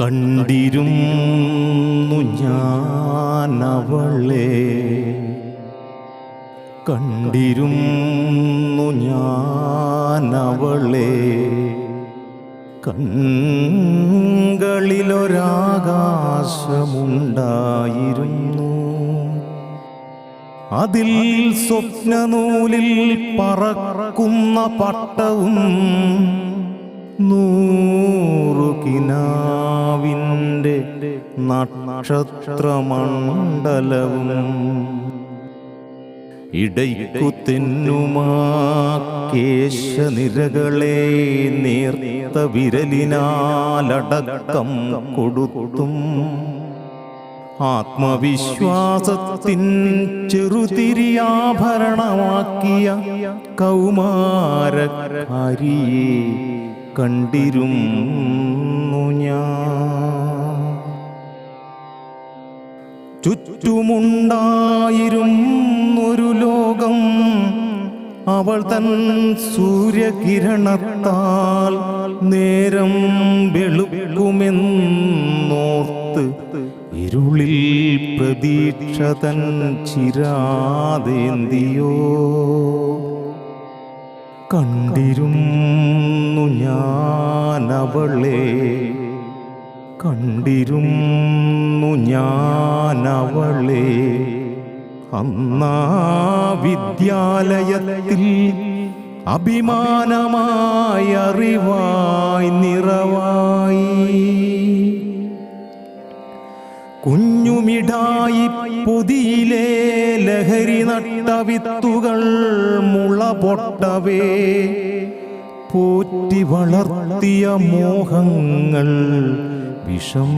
കണ്ടിരുന്നു ഞാനവളെ. കണ്ടിരുന്നു ഞാനവളെ. കണ്ണുകളിലൊരാകാശമുണ്ടായിരുന്നു അതിൽ സ്വപ്നനൂലിൽ പറക്കുന്ന പട്ടവും നൂറു കിനാവിന്റെ നക്ഷത്രമണ്ഡലവും ഇടയ്ക്കു തെന്നുമാ കേശനിരകളെ നേർത്ത വിരലിനാലടക്കം കൊടുത്തും. ആത്മവിശ്വാസത്തിൻ ചെറുതിരിയാഭരണമാക്കിയ കൗമാരക്കാരിയെ കണ്ടിരുന്നു ഞാൻ. ചുറ്റുമുണ്ടായിരുന്നൊരു ലോകം അവൾ തൻ സൂര്യകിരണത്താൽ നേരം വെളുക്കുമെന്നോർത്ത് ഇരുളിൽ പ്രതീക്ഷ തൻ ചിരാതേന്തിയോ. കണ്ടിരുന്നു ഞാനവളെ. കണ്ടിരുന്നു ഞാനവളെ. അന്നാ വിദ്യാലയത്തിൽ അഭിമാനമായി അറിവായി നിറവായി. കുഞ്ഞുമിഠായി പൊതിയിലെ ലഹരി നട്ട വിത്തുകൾ മുള പൊട്ടവേ. പോറ്റി വളർത്തിയ മോഹങ്ങൾ വിഷം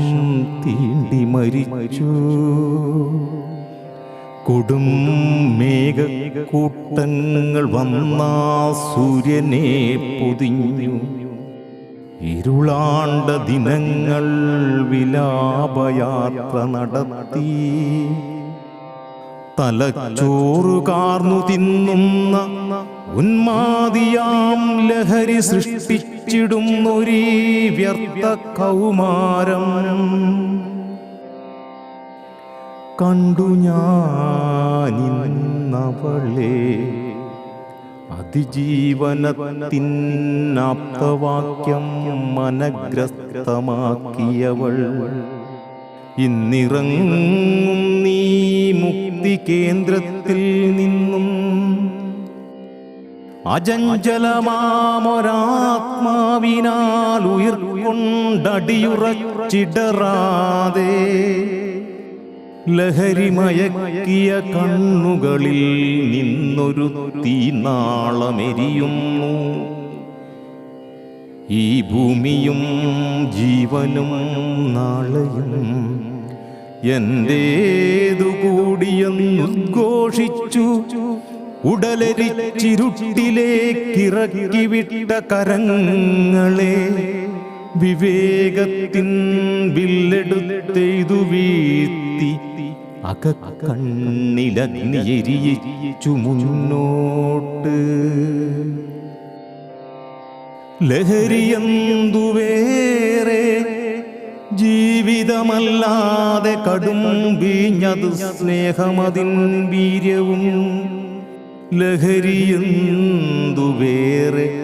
തീണ്ടി മരിച്ചു. കൊടും മേഘക്കൂട്ടങ്ങൾ വന്നാ സൂര്യനെ പൊതിഞ്ഞു. ഇരുളാണ്ട ദിനങ്ങൾ വിലാപയാത്ര നടത്തി. തലച്ചോറു കാർന്നു തിന്നുന്ന ഉന്മാതിയാം ലഹരി സൃഷ്ടിച്ചിടുന്നൊരീ വ്യർത്ഥ കൗമാരം. കണ്ടു ഞാനിന്നവളെ അതിജീവനത്തിനാപ്തവാക്യം മനഗ്രസ്തമാക്കിയവൾ. ഇന്നിറങ്ങും നീ മുക്തി കേന്ദ്രത്തിൽ നിന്നും. അജഞ്ചലമാമൊരാത്മാവിനാൽ ഉയർക്കൊണ്ടടിയുറച്ചിടറാതെ ലഹരിമയക്കിയ കണ്ണുകളിൽ നിന്നൊരു തീനാളമെരിയുന്നു. ഈ ഭൂമിയും ജീവനും നാളെയും എന്റേതു ഉടലരി ഉടലരിച്ചിരുട്ടിലേക്കിറക്കി വിട്ട കരങ്ങളെ വിവേകത്തിൻ വില്ലെടുത്തെയ്തു വീഴ്ത്തി ലഹരിയന്തുവേറെ ജീവിതമല്ലാതെ കടും വീഞ്ഞത് സ്നേഹമതിൻ വീര്യവും. ലഹരിയന്തുവേറെ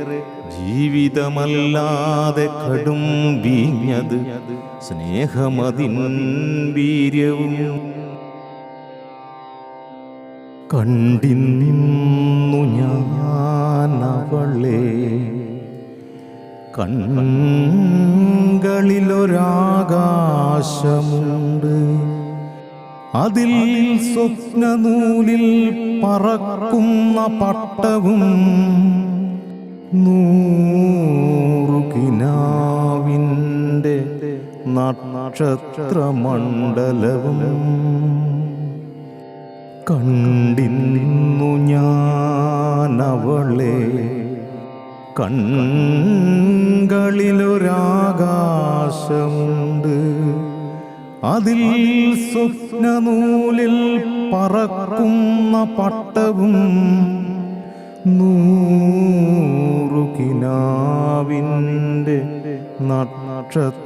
ജീവിതമല്ലാതെ കടും വീഞ്ഞത് സ്നേഹമതിൻ വീര്യവും. കണ്ടിന്നു ഞാനവളെ കണ്ണുകളിലൊരാകാശമുണ്ട് അതിൽ സ്വപ്നനൂലിൽ പറക്കുന്ന പട്ടവും നൂറുകിനാവിന്റെ നക്ഷത്രമണ്ഡലവും. കണ്ടിന്നു ഞാനവളെ. കണ്ണുകളിലൊരാകാശമുണ്ട് അതിൽ സ്വപ്നനൂലിൽ പറക്കുന്ന പട്ടവും നൂറു കിനാവിന്റെ നക്ഷത്രമണ്ഡലവും